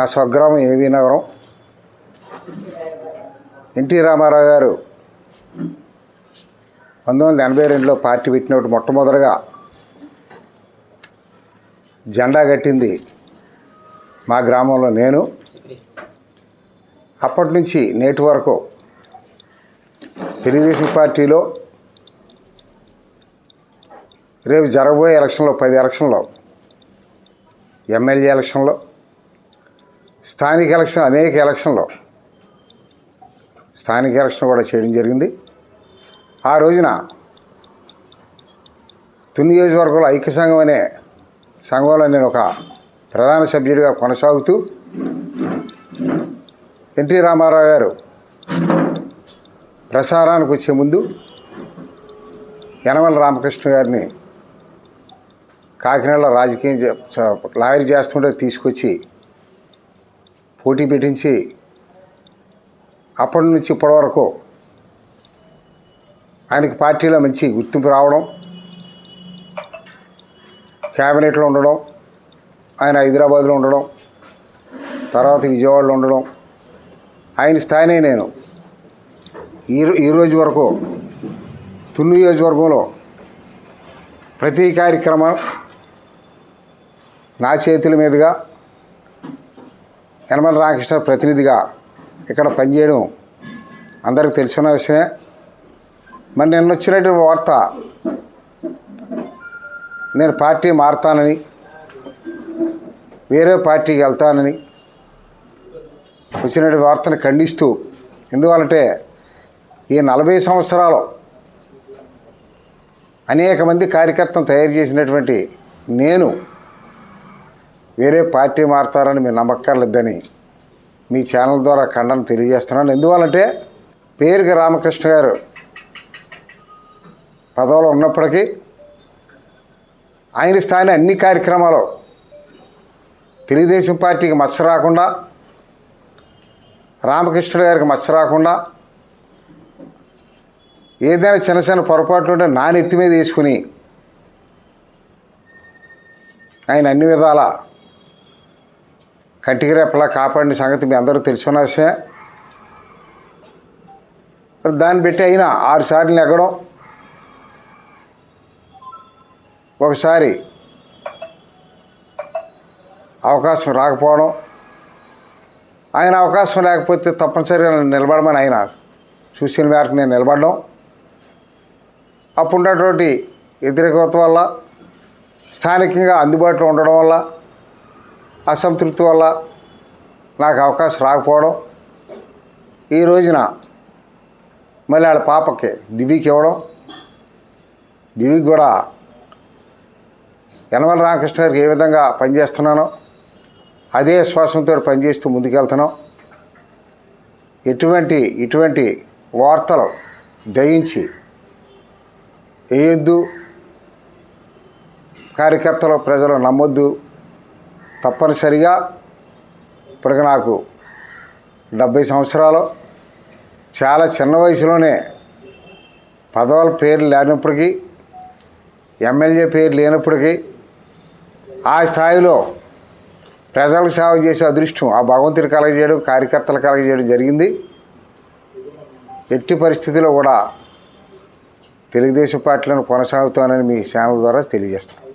నా స్వగ్రామం ఏవీ నగరం? ఎన్టీ రామారావు గారు పంతొమ్మిది వందల ఎనభై రెండులో పార్టీ పెట్టినప్పుడు మొట్టమొదటిగా జెండా కట్టింది మా గ్రామంలో నేను. అప్పటి నుంచి నేటి వరకు తెలుగుదేశం పార్టీలో రేపు జరగబోయే ఎలక్షన్లో పది ఎలక్షన్లో ఎమ్మెల్యే ఎలక్షన్లో స్థానిక ఎలక్షన్ అనేక ఎలక్షన్లో స్థానిక ఎలక్షన్ కూడా చేయడం జరిగింది. ఆ రోజున తుని నియోజకవర్గంలో ఐక్య సంఘం అనే సంఘంలో నేను ఒక ప్రధాన సభ్యుడిగా కొనసాగుతూ ఎన్టీ రామారావు గారు ప్రసారానికి వచ్చే ముందు యనమల రామకృష్ణ గారిని కాకినాడలో రాజకీయం లాయర్ చేస్తుంటే తీసుకొచ్చి పోటీ పెట్టించి అప్పటి నుంచి ఇప్పటి వరకు ఆయనకి పార్టీలో మంచి గుర్తింపు రావడం క్యాబినెట్లో ఉండడం ఆయన హైదరాబాద్లో ఉండడం తర్వాత విజయవాడలో ఉండడం ఆయన స్థాయినే నేను. ఈ ఈరోజు ఈ రోజు వరకు తుని నియోజకవర్గంలో ప్రతి కార్యక్రమం నా చేతుల మీదుగా యనమల రామకృష్ణ ప్రతినిధిగా ఇక్కడ పనిచేయడం అందరికి తెలిసిన విషయమే. మరి నిన్న వచ్చినటువంటి వార్త నేను పార్టీ మారుతానని వేరే పార్టీకి వెళ్తానని వచ్చినటువంటి వార్తను ఖండిస్తూ ఎందువలంటే ఈ నలభై సంవత్సరాలు అనేక మంది కార్యకర్తను తయారు చేసినటువంటి నేను వేరే పార్టీ మారుతారని మీరు నమ్మక్కర్లేదని మీ ఛానల్ ద్వారా ఖండన తెలియజేస్తున్నాను. ఎందువల్లంటే పేరుకి రామకృష్ణ గారు పదవులు ఉన్నప్పటికీ ఆయన స్థాయి అన్ని కార్యక్రమాలు తెలుగుదేశం పార్టీకి మచ్చ రాకుండా రామకృష్ణ గారికి మచ్చ రాకుండా ఏదైనా చిన్న చిన్న పొరపాట్లు ఉంటే నా నెత్తి మీద వేసుకుని ఆయన అన్ని విధాలా కంటికి కాపాడిన సంగతి మీ అందరూ తెలుసుకున్న విషయమే. మరి దాన్ని పెట్టి అయినా ఆరు సార్లు నెగ్గడం ఒకసారి అవకాశం రాకపోవడం ఆయన అవకాశం లేకపోతే తప్పనిసరిగా నిలబడమని ఆయన చూసిన మేరకు నేను నిలబడడం. అప్పుడు ఉన్నటువంటి వ్యతిరేకత వల్ల స్థానికంగా అందుబాటులో ఉండడం వల్ల అసంతృప్తి వల్ల నాకు అవకాశం రాకపోవడం ఈ రోజున మళ్ళీ వాళ్ళ పాపకి దివికి ఇవ్వడం దివికి కూడా యనమల రామకృష్ణ గారికి ఏ విధంగా పనిచేస్తున్నానో అదే విశ్వాసంతో పనిచేస్తూ ముందుకెళ్తున్నాం. ఎటువంటి ఇటువంటి వార్తలు దయించి వేయొద్దు కార్యకర్తలు ప్రజలు నమ్మొద్దు తప్పనిసరిగా ఇప్పటికి నాకు డెబ్భై సంవత్సరాలు. చాలా చిన్న వయసులోనే పదవుల పేర్లు లేనప్పటికీ ఎమ్మెల్యే పేరు లేనప్పటికీ ఆ స్థాయిలో ప్రజలకు సేవ చేసే అదృష్టం ఆ భగవంతుడి కలగజేయడం కార్యకర్తలు కలగజేయడం జరిగింది. ఎట్టి పరిస్థితిలో కూడా తెలుగుదేశం పార్టీలను కొనసాగుతానని మీ ఛానల్ ద్వారా తెలియజేస్తాను